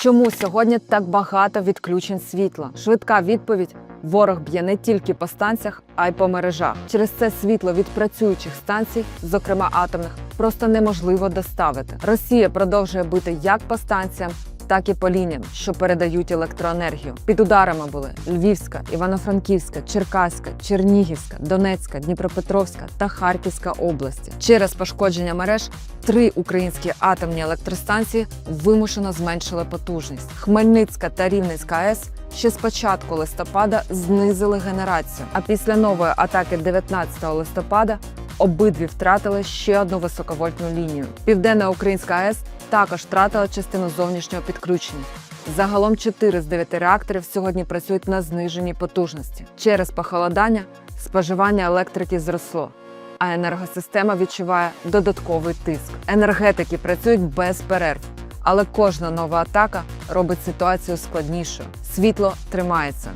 Чому сьогодні так багато відключень світла? Швидка відповідь. Ворог б'є не тільки по станціях, а й по мережах. Через це світло від працюючих станцій, зокрема атомних, просто неможливо доставити. Росія продовжує бити як по станціям, так і по лініям, що передають електроенергію. Під ударами були Львівська, Івано-Франківська, Черкаська, Чернігівська, Донецька, Дніпропетровська та Харківська області. Через пошкодження мереж три українські атомні електростанції вимушено зменшили потужність. Хмельницька та Рівненська АЕС ще з початку листопада знизили генерацію. А після нової атаки 19 листопада обидві втратили ще одну високовольтну лінію. Південна українська АЕС також втратила частину зовнішнього підключення. Загалом 4 з 9 реакторів сьогодні працюють на зниженій потужності. Через похолодання споживання електрики зросло, а енергосистема відчуває додатковий тиск. Енергетики працюють без перерв, але кожна нова атака робить ситуацію складнішою. Світло тримається.